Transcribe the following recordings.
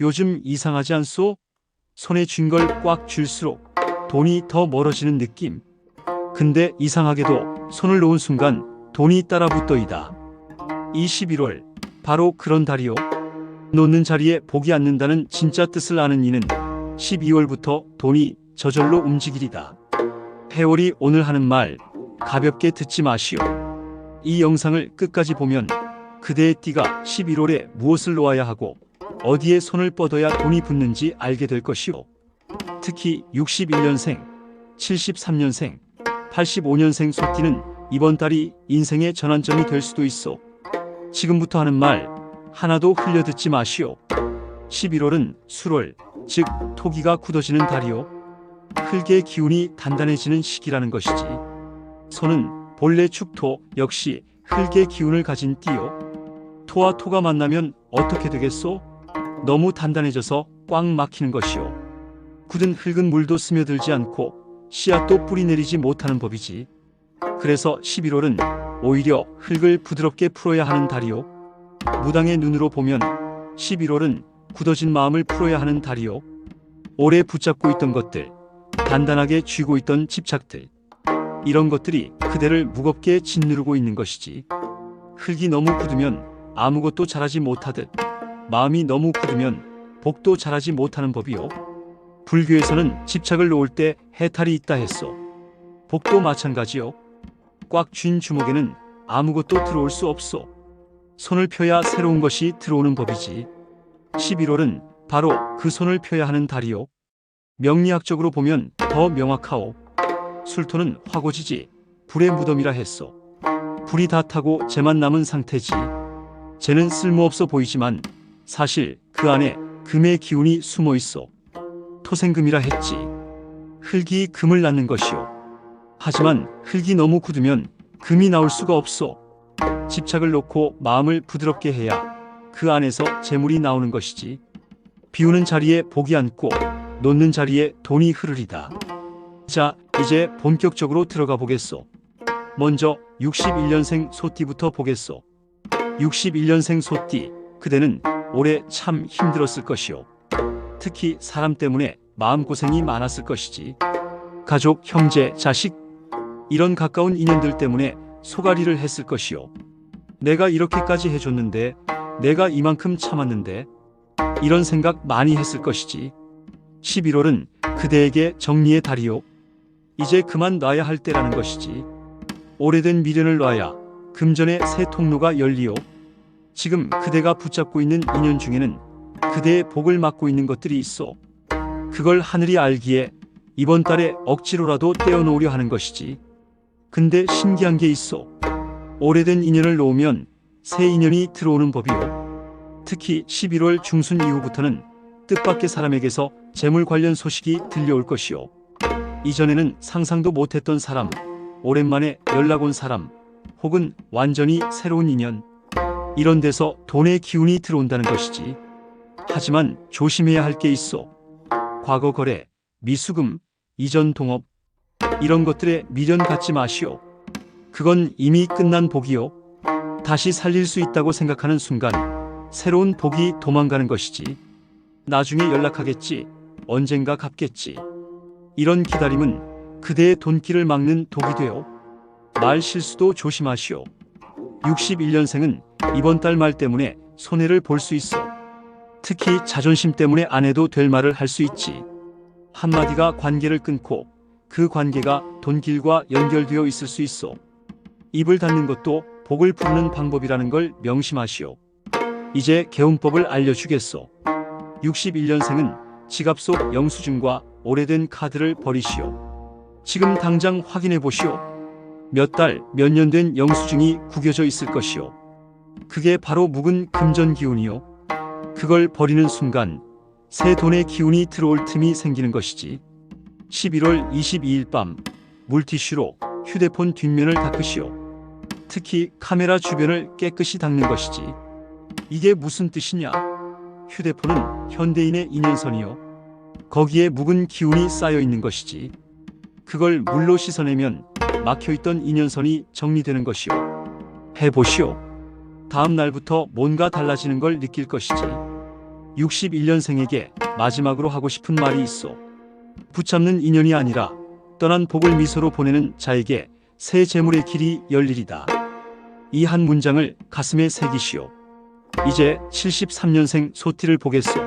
요즘 이상하지 않소? 손에 쥔 걸 꽉 쥘수록 돈이 더 멀어지는 느낌. 근데 이상하게도 손을 놓은 순간 돈이 따라 붙더이다. 이 11월 바로 그런 달이요. 놓는 자리에 복이 않는다는 진짜 뜻을 아는 이는 12월부터 돈이 저절로 움직이리다. 해월이 오늘 하는 말 가볍게 듣지 마시오. 이 영상을 끝까지 보면 그대의 띠가 11월에 무엇을 놓아야 하고 어디에 손을 뻗어야 돈이 붙는지 알게 될 것이오. 특히 61년생, 73년생, 85년생 소띠는 이번 달이 인생의 전환점이 될 수도 있어. 지금부터 하는 말 하나도 흘려듣지 마시오. 11월은 술월, 즉 토기가 굳어지는 달이요. 흙의 기운이 단단해지는 시기라는 것이지. 소는 본래 축토 역시 흙의 기운을 가진 띠요. 토와 토가 만나면 어떻게 되겠소? 너무 단단해져서 꽉 막히는 것이요. 굳은 흙은 물도 스며들지 않고 씨앗도 뿌리 내리지 못하는 법이지. 그래서 11월은 오히려 흙을 부드럽게 풀어야 하는 달이요. 무당의 눈으로 보면 11월은 굳어진 마음을 풀어야 하는 달이요. 오래 붙잡고 있던 것들, 단단하게 쥐고 있던 집착들, 이런 것들이 그대를 무겁게 짓누르고 있는 것이지. 흙이 너무 굳으면 아무것도 잘하지 못하듯 마음이 너무 굳으면 복도 잘하지 못하는 법이요. 불교에서는 집착을 놓을 때 해탈이 있다 했소. 복도 마찬가지요. 꽉 쥔 주먹에는 아무것도 들어올 수 없소. 손을 펴야 새로운 것이 들어오는 법이지. 11월은 바로 그 손을 펴야 하는 달이요. 명리학적으로 보면 더 명확하오. 술토는 화고지지, 불의 무덤이라 했소. 불이 다 타고 재만 남은 상태지. 쟤는 쓸모없어 보이지만 사실 그 안에 금의 기운이 숨어 있어. 토생금이라 했지. 흙이 금을 낳는 것이오. 하지만 흙이 너무 굳으면 금이 나올 수가 없어. 집착을 놓고 마음을 부드럽게 해야 그 안에서 재물이 나오는 것이지. 비우는 자리에 복이 앉고 놓는 자리에 돈이 흐르리다. 자, 이제 본격적으로 들어가 보겠소. 먼저 61년생 소띠부터 보겠소. 61년생 소띠, 그대는 올해 참 힘들었을 것이오. 특히 사람 때문에 마음고생이 많았을 것이지. 가족, 형제, 자식, 이런 가까운 인연들 때문에 소가리를 했을 것이오. 내가 이렇게까지 해줬는데, 내가 이만큼 참았는데, 이런 생각 많이 했을 것이지. 11월은 그대에게 정리의 달이요. 이제 그만 놔야 할 때라는 것이지. 오래된 미련을 놔야 금전의 새 통로가 열리요. 지금 그대가 붙잡고 있는 인연 중에는 그대의 복을 막고 있는 것들이 있어. 그걸 하늘이 알기에 이번 달에 억지로라도 떼어놓으려 하는 것이지. 근데 신기한 게 있어. 오래된 인연을 놓으면 새 인연이 들어오는 법이요. 특히 11월 중순 이후부터는 뜻밖의 사람에게서 재물 관련 소식이 들려올 것이요. 이전에는 상상도 못했던 사람, 오랜만에 연락 온 사람, 혹은 완전히 새로운 인연. 이런 데서 돈의 기운이 들어온다는 것이지. 하지만 조심해야 할 게 있어. 과거 거래, 미수금, 이전 동업, 이런 것들에 미련 갖지 마시오. 그건 이미 끝난 복이요. 다시 살릴 수 있다고 생각하는 순간 새로운 복이 도망가는 것이지. 나중에 연락하겠지. 언젠가 갚겠지. 이런 기다림은 그대의 돈길을 막는 독이 되어 말 실수도 조심하시오. 61년생은 이번 달 말 때문에 손해를 볼 수 있어. 특히 자존심 때문에 안 해도 될 말을 할 수 있지. 한마디가 관계를 끊고 그 관계가 돈길과 연결되어 있을 수 있어. 입을 닫는 것도 복을 부르는 방법이라는 걸 명심하시오. 이제 개운법을 알려주겠소. 61년생은 지갑 속 영수증과 오래된 카드를 버리시오. 지금 당장 확인해 보시오. 몇 달, 몇 년 된 영수증이 구겨져 있을 것이오. 그게 바로 묵은 금전 기운이요. 그걸 버리는 순간 새 돈의 기운이 들어올 틈이 생기는 것이지. 11월 22일 밤 물티슈로 휴대폰 뒷면을 닦으시오. 특히 카메라 주변을 깨끗이 닦는 것이지. 이게 무슨 뜻이냐? 휴대폰은 현대인의 인연선이요. 거기에 묵은 기운이 쌓여 있는 것이지. 그걸 물로 씻어내면 막혀있던 인연선이 정리되는 것이오. 해보시오. 다음 날부터 뭔가 달라지는 걸 느낄 것이지. 61년생에게 마지막으로 하고 싶은 말이 있어. 붙잡는 인연이 아니라 떠난 복을 미소로 보내는 자에게 새 재물의 길이 열리리다. 이 한 문장을 가슴에 새기시오. 이제 73년생 소띠를 보겠소.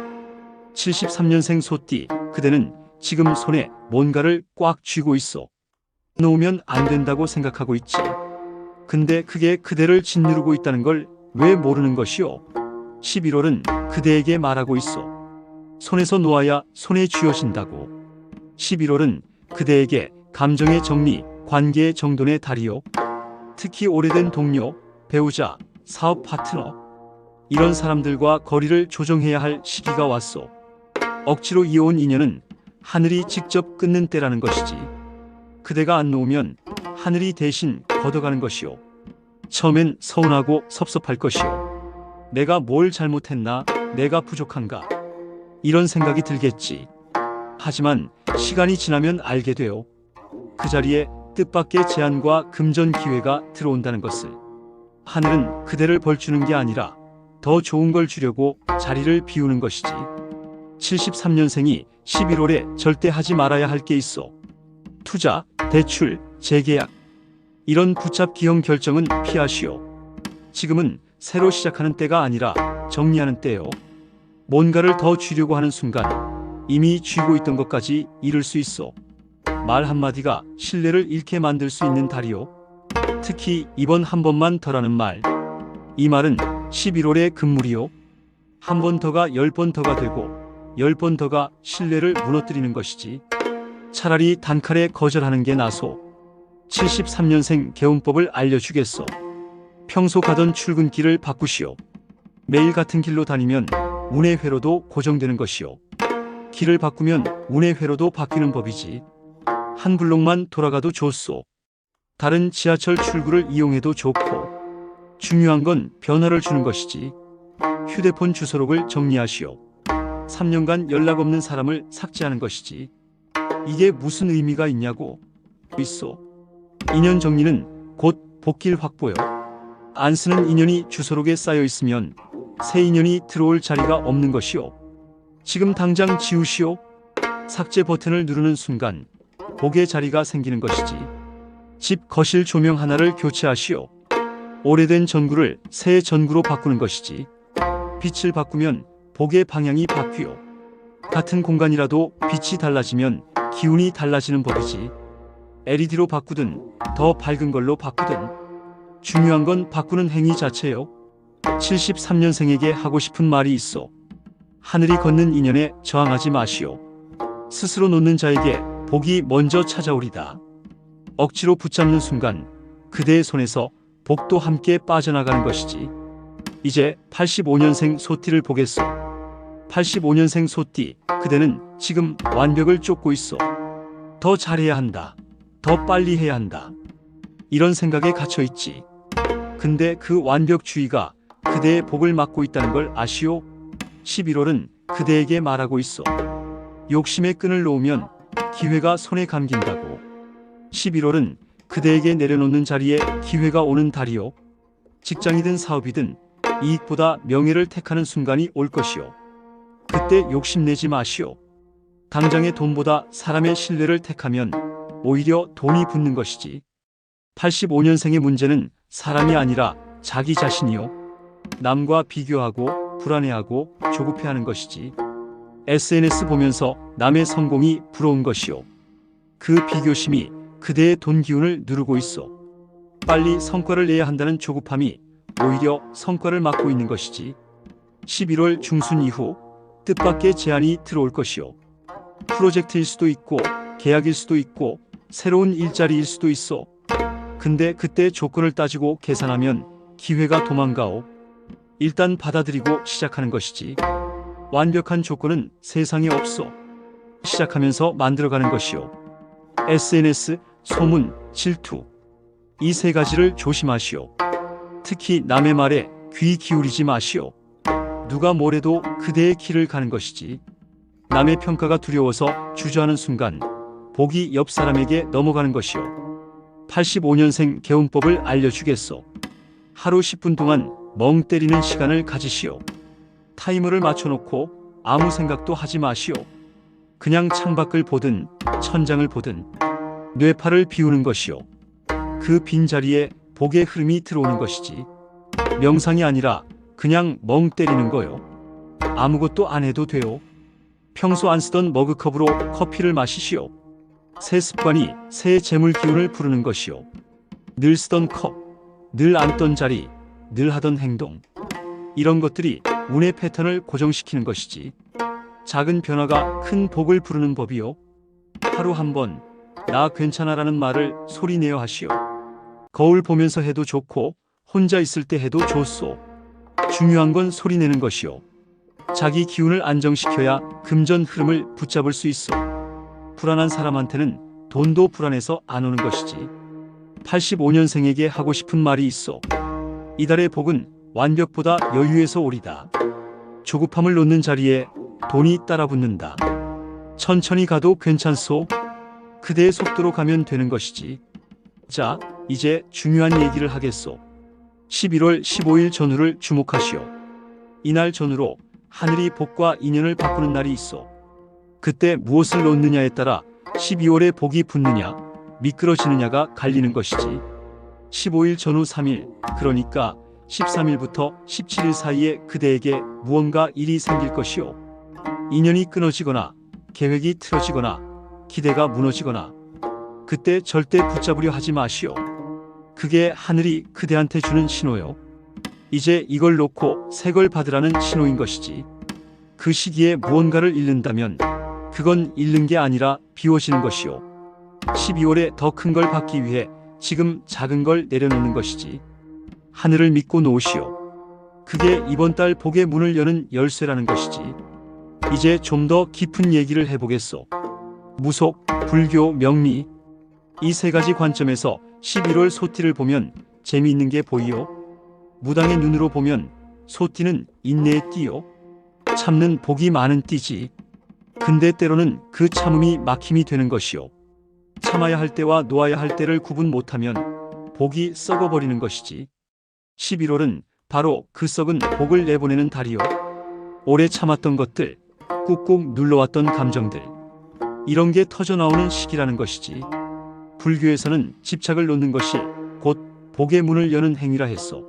73년생 소띠, 그대는 지금 손에 뭔가를 꽉 쥐고 있어. 놓으면 안 된다고 생각하고 있지. 근데 그게 그대를 짓누르고 있다는 걸 왜 모르는 것이오? 11월은 그대에게 말하고 있어. 손에서 놓아야 손에 쥐어진다고. 11월은 그대에게 감정의 정리, 관계의 정돈의 달이요. 특히 오래된 동료, 배우자, 사업 파트너. 이런 사람들과 거리를 조정해야 할 시기가 왔소. 억지로 이어온 인연은 하늘이 직접 끊는 때라는 것이지. 그대가 안 놓으면 하늘이 대신 걷어가는 것이오. 처음엔 서운하고 섭섭할 것이오. 내가 뭘 잘못했나? 내가 부족한가? 이런 생각이 들겠지. 하지만 시간이 지나면 알게 돼요. 그 자리에 뜻밖의 제안과 금전 기회가 들어온다는 것을. 하늘은 그대를 벌주는 게 아니라 더 좋은 걸 주려고 자리를 비우는 것이지. 73년생이 11월에 절대 하지 말아야 할 게 있어. 투자, 대출, 재계약. 이런 붙잡기형 결정은 피하시오. 지금은 새로 시작하는 때가 아니라 정리하는 때요. 뭔가를 더 쥐려고 하는 순간 이미 쥐고 있던 것까지 잃을 수 있어. 말 한마디가 신뢰를 잃게 만들 수 있는 달이요. 특히 이번 한 번만 더라는 말. 이 말은 11월의 금물이요. 한 번 더가 열 번 더가 되고 열 번 더가 신뢰를 무너뜨리는 것이지. 차라리 단칼에 거절하는 게 나소. 73년생 개운법을 알려주겠소. 평소 가던 출근길을 바꾸시오. 매일 같은 길로 다니면 운의 회로도 고정되는 것이오. 길을 바꾸면 운의 회로도 바뀌는 법이지. 한 블록만 돌아가도 좋소. 다른 지하철 출구를 이용해도 좋고. 중요한 건 변화를 주는 것이지. 휴대폰 주소록을 정리하시오. 3년간 연락 없는 사람을 삭제하는 것이지. 이게 무슨 의미가 있냐고. 있어. 인연 정리는 곧 복길 확보요. 안 쓰는 인연이 주소록에 쌓여 있으면 새 인연이 들어올 자리가 없는 것이요. 지금 당장 지우시오. 삭제 버튼을 누르는 순간 복의 자리가 생기는 것이지. 집 거실 조명 하나를 교체하시오. 오래된 전구를 새 전구로 바꾸는 것이지. 빛을 바꾸면 복의 방향이 바뀌오. 같은 공간이라도 빛이 달라지면 기운이 달라지는 법이지. LED로 바꾸든 더 밝은 걸로 바꾸든 중요한 건 바꾸는 행위 자체요. 73년생에게 하고 싶은 말이 있어. 하늘이 걷는 인연에 저항하지 마시오. 스스로 놓는 자에게 복이 먼저 찾아오리다. 억지로 붙잡는 순간 그대의 손에서 복도 함께 빠져나가는 것이지. 이제 85년생 소띠를 보겠소. 85년생 소띠, 그대는 지금 완벽을 쫓고 있어. 더 잘해야 한다. 더 빨리 해야 한다. 이런 생각에 갇혀 있지. 근데 그 완벽주의가 그대의 복을 막고 있다는 걸 아시오? 11월은 그대에게 말하고 있어. 욕심의 끈을 놓으면 기회가 손에 감긴다고. 11월은 그대에게 내려놓는 자리에 기회가 오는 달이요. 직장이든 사업이든 이익보다 명예를 택하는 순간이 올 것이요. 그때 욕심내지 마시오. 당장의 돈보다 사람의 신뢰를 택하면 오히려 돈이 붙는 것이지. 85년생의 문제는 사람이 아니라 자기 자신이요. 남과 비교하고 불안해하고 조급해하는 것이지. SNS 보면서 남의 성공이 부러운 것이요. 그 비교심이 그대의 돈 기운을 누르고 있어. 빨리 성과를 내야 한다는 조급함이 오히려 성과를 막고 있는 것이지. 11월 중순 이후 뜻밖의 제안이 들어올 것이요. 프로젝트일 수도 있고 계약일 수도 있고 새로운 일자리일 수도 있어. 근데 그때 조건을 따지고 계산하면 기회가 도망가오. 일단 받아들이고 시작하는 것이지. 완벽한 조건은 세상에 없어. 시작하면서 만들어가는 것이요. SNS, 소문, 질투. 이 세 가지를 조심하시오. 특히 남의 말에 귀 기울이지 마시오. 누가 뭐래도 그대의 길을 가는 것이지. 남의 평가가 두려워서 주저하는 순간 복이 옆 사람에게 넘어가는 것이요. 85년생 개운법을 알려주겠소. 하루 10분 동안 멍 때리는 시간을 가지시오. 타이머를 맞춰놓고 아무 생각도 하지 마시오. 그냥 창밖을 보든 천장을 보든 뇌파를 비우는 것이오. 그 빈자리에 복의 흐름이 들어오는 것이지. 명상이 아니라 그냥 멍 때리는 거요. 아무것도 안 해도 돼요. 평소 안 쓰던 머그컵으로 커피를 마시시오. 새 습관이 새 재물 기운을 부르는 것이오. 늘 쓰던 컵, 늘 앉던 자리, 늘 하던 행동. 이런 것들이 운의 패턴을 고정시키는 것이지. 작은 변화가 큰 복을 부르는 법이요. 하루 한 번, 나 괜찮아라는 말을 소리내어 하시오. 거울 보면서 해도 좋고, 혼자 있을 때 해도 좋소. 중요한 건 소리내는 것이오. 자기 기운을 안정시켜야 금전 흐름을 붙잡을 수 있어. 불안한 사람한테는 돈도 불안해서 안 오는 것이지. 85년생에게 하고 싶은 말이 있어. 이달의 복은 완벽보다 여유에서 오리다. 조급함을 놓는 자리에 돈이 따라붙는다. 천천히 가도 괜찮소. 그대의 속도로 가면 되는 것이지. 자, 이제 중요한 얘기를 하겠소. 11월 15일 전후를 주목하시오. 이날 전후로 하늘이 복과 인연을 바꾸는 날이 있어. 그때 무엇을 놓느냐에 따라 12월에 복이 붙느냐, 미끄러지느냐가 갈리는 것이지. 15일 전후 3일, 그러니까 13일부터 17일 사이에 그대에게 무언가 일이 생길 것이오. 인연이 끊어지거나, 계획이 틀어지거나, 기대가 무너지거나, 그때 절대 붙잡으려 하지 마시오. 그게 하늘이 그대한테 주는 신호요. 이제 이걸 놓고 새 걸 받으라는 신호인 것이지. 그 시기에 무언가를 잃는다면 그건 잃는 게 아니라 비워지는 것이요. 12월에 더 큰 걸 받기 위해 지금 작은 걸 내려놓는 것이지. 하늘을 믿고 놓으시오. 그게 이번 달 복의 문을 여는 열쇠라는 것이지. 이제 좀 더 깊은 얘기를 해보겠소. 무속, 불교, 명리. 이 세 가지 관점에서 11월 소띠를 보면 재미있는 게 보이요. 무당의 눈으로 보면 소띠는 인내의 띠요. 참는 복이 많은 띠지. 근데 때로는 그 참음이 막힘이 되는 것이요. 참아야 할 때와 놓아야 할 때를 구분 못하면 복이 썩어버리는 것이지. 11월은 바로 그 썩은 복을 내보내는 달이요. 오래 참았던 것들, 꾹꾹 눌러왔던 감정들. 이런 게 터져나오는 시기라는 것이지. 불교에서는 집착을 놓는 것이 곧 복의 문을 여는 행위라 했어.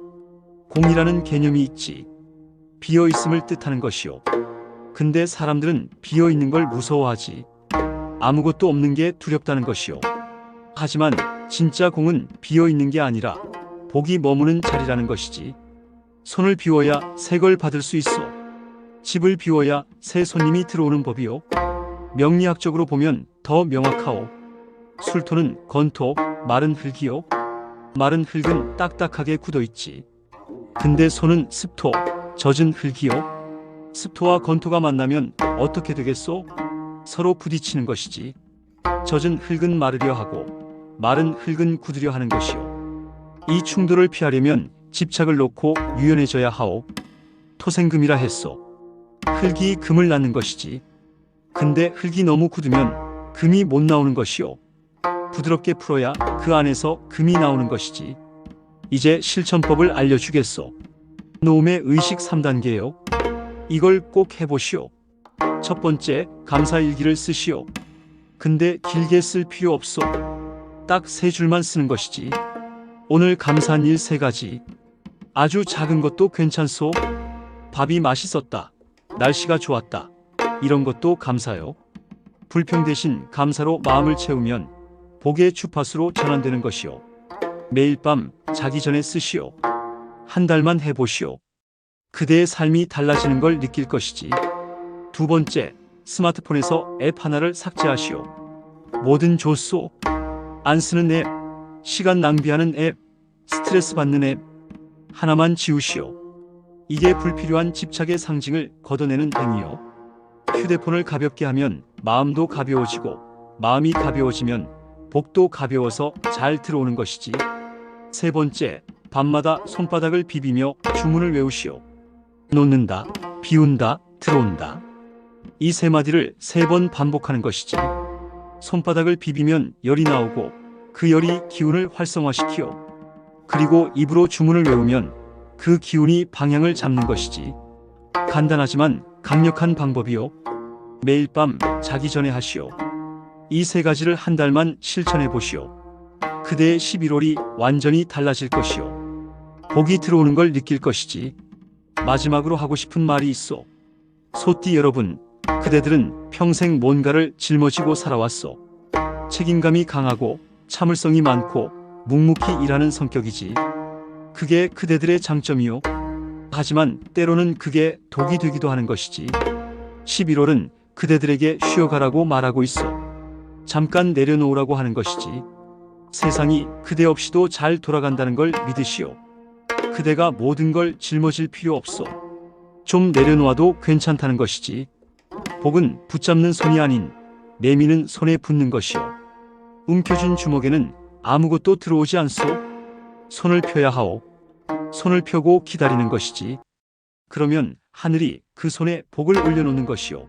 공이라는 개념이 있지. 비어 있음을 뜻하는 것이요. 근데 사람들은 비어 있는 걸 무서워하지. 아무것도 없는 게 두렵다는 것이요. 하지만 진짜 공은 비어 있는 게 아니라 복이 머무는 자리라는 것이지. 손을 비워야 새 걸 받을 수 있어. 집을 비워야 새 손님이 들어오는 법이요. 명리학적으로 보면 더 명확하오. 술토는 건토, 마른 흙이요. 마른 흙은 딱딱하게 굳어 있지. 근데 손은 습토, 젖은 흙이요. 습토와 건토가 만나면 어떻게 되겠소? 서로 부딪히는 것이지. 젖은 흙은 마르려 하고 마른 흙은 굳으려 하는 것이요. 이 충돌을 피하려면 집착을 놓고 유연해져야 하오. 토생금이라 했소. 흙이 금을 낳는 것이지. 근데 흙이 너무 굳으면 금이 못 나오는 것이요. 부드럽게 풀어야 그 안에서 금이 나오는 것이지. 이제 실천법을 알려주겠소. 노음의 의식 3단계요. 이걸 꼭 해보시오. 첫 번째, 감사일기를 쓰시오. 근데 길게 쓸 필요 없어. 딱세 줄만 쓰는 것이지. 오늘 감사한 일 세 가지. 아주 작은 것도 괜찮소. 밥이 맛있었다. 날씨가 좋았다. 이런 것도 감사요. 불평 대신 감사로 마음을 채우면 복의 주파수로 전환되는 것이요. 매일 밤 자기 전에 쓰시오. 한 달만 해보시오. 그대의 삶이 달라지는 걸 느낄 것이지. 두 번째, 스마트폰에서 앱 하나를 삭제하시오. 뭐든 좋소. 안 쓰는 앱, 시간 낭비하는 앱, 스트레스 받는 앱, 하나만 지우시오. 이게 불필요한 집착의 상징을 걷어내는 행위요. 휴대폰을 가볍게 하면 마음도 가벼워지고, 마음이 가벼워지면 복도 가벼워서 잘 들어오는 것이지. 세 번째, 밤마다 손바닥을 비비며 주문을 외우시오. 놓는다, 비운다, 들어온다. 이 세 마디를 세 번 반복하는 것이지. 손바닥을 비비면 열이 나오고 그 열이 기운을 활성화시키오. 그리고 입으로 주문을 외우면 그 기운이 방향을 잡는 것이지. 간단하지만 강력한 방법이요. 매일 밤 자기 전에 하시오. 이 세 가지를 한 달만 실천해 보시오. 그대의 11월이 완전히 달라질 것이오. 복이 들어오는 걸 느낄 것이지. 마지막으로 하고 싶은 말이 있어. 소띠 여러분, 그대들은 평생 뭔가를 짊어지고 살아왔어. 책임감이 강하고 참을성이 많고 묵묵히 일하는 성격이지. 그게 그대들의 장점이요. 하지만 때로는 그게 독이 되기도 하는 것이지. 11월은 그대들에게 쉬어가라고 말하고 있어. 잠깐 내려놓으라고 하는 것이지. 세상이 그대 없이도 잘 돌아간다는 걸 믿으시오. 그대가 모든 걸 짊어질 필요 없어. 좀 내려놓아도 괜찮다는 것이지. 복은 붙잡는 손이 아닌 내미는 손에 붙는 것이오. 움켜쥔 주먹에는 아무것도 들어오지 않소. 손을 펴야 하오. 손을 펴고 기다리는 것이지. 그러면 하늘이 그 손에 복을 올려놓는 것이오.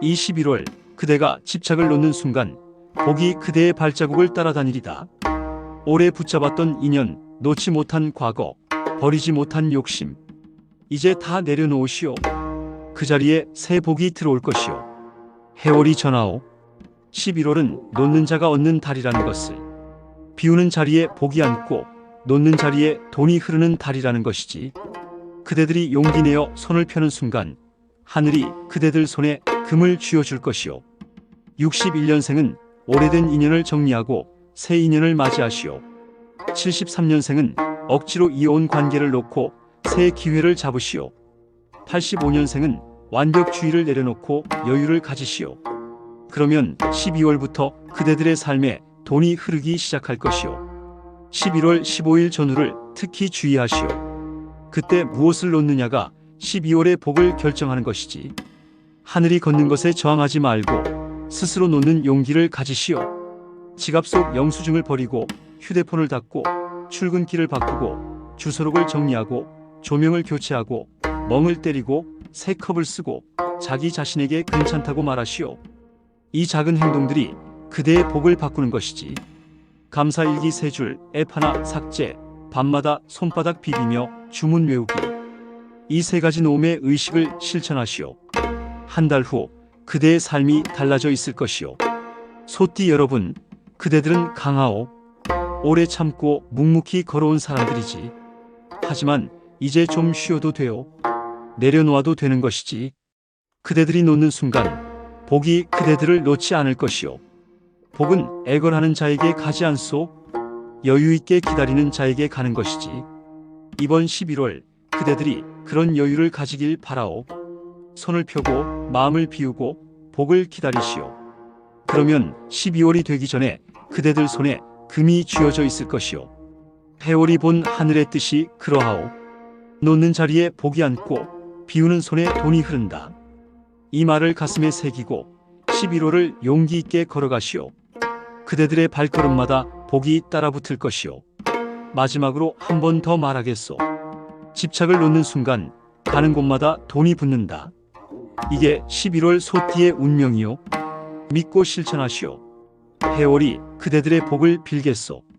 이 11월 그대가 집착을 놓는 순간 복이 그대의 발자국을 따라다니리다. 오래 붙잡았던 인연, 놓지 못한 과거, 버리지 못한 욕심. 이제 다 내려놓으시오. 그 자리에 새 복이 들어올 것이오. 해월이 전하오. 11월은 놓는 자가 얻는 달이라는 것을. 비우는 자리에 복이 앉고 놓는 자리에 돈이 흐르는 달이라는 것이지. 그대들이 용기 내어 손을 펴는 순간 하늘이 그대들 손에 금을 쥐어줄 것이오. 61년생은 오래된 인연을 정리하고 새 인연을 맞이하시오. 73년생은 억지로 이어온 관계를 놓고 새 기회를 잡으시오. 85년생은 완벽주의를 내려놓고 여유를 가지시오. 그러면 12월부터 그대들의 삶에 돈이 흐르기 시작할 것이오. 11월 15일 전후를 특히 주의하시오. 그때 무엇을 놓느냐가 12월의 복을 결정하는 것이지. 하늘이 걷는 것에 저항하지 말고 스스로 놓는 용기를 가지시오. 지갑 속 영수증을 버리고 휴대폰을 닫고 출근길을 바꾸고 주소록을 정리하고 조명을 교체하고 멍을 때리고 새 컵을 쓰고 자기 자신에게 괜찮다고 말하시오. 이 작은 행동들이 그대의 복을 바꾸는 것이지. 감사일기 세 줄, 앱 하나 삭제, 밤마다 손바닥 비비며 주문 외우기. 이 세 가지 노움의 의식을 실천하시오. 한 달 후 그대의 삶이 달라져 있을 것이오. 소띠 여러분, 그대들은 강하오. 오래 참고 묵묵히 걸어온 사람들이지. 하지만 이제 좀 쉬어도 돼요. 내려놓아도 되는 것이지. 그대들이 놓는 순간 복이 그대들을 놓지 않을 것이오. 복은 애걸하는 자에게 가지 않소. 여유 있게 기다리는 자에게 가는 것이지. 이번 11월 그대들이 그런 여유를 가지길 바라오. 손을 펴고 마음을 비우고 복을 기다리시오. 그러면 12월이 되기 전에 그대들 손에 금이 쥐어져 있을 것이오. 해월이 본 하늘의 뜻이 그러하오. 놓는 자리에 복이 앉고 비우는 손에 돈이 흐른다. 이 말을 가슴에 새기고 11월을 용기 있게 걸어가시오. 그대들의 발걸음마다 복이 따라붙을 것이오. 마지막으로 한 번 더 말하겠소. 집착을 놓는 순간 가는 곳마다 돈이 붙는다. 이게 11월 소띠의 운명이요. 믿고 실천하시오. 해월이 그대들의 복을 빌겠소.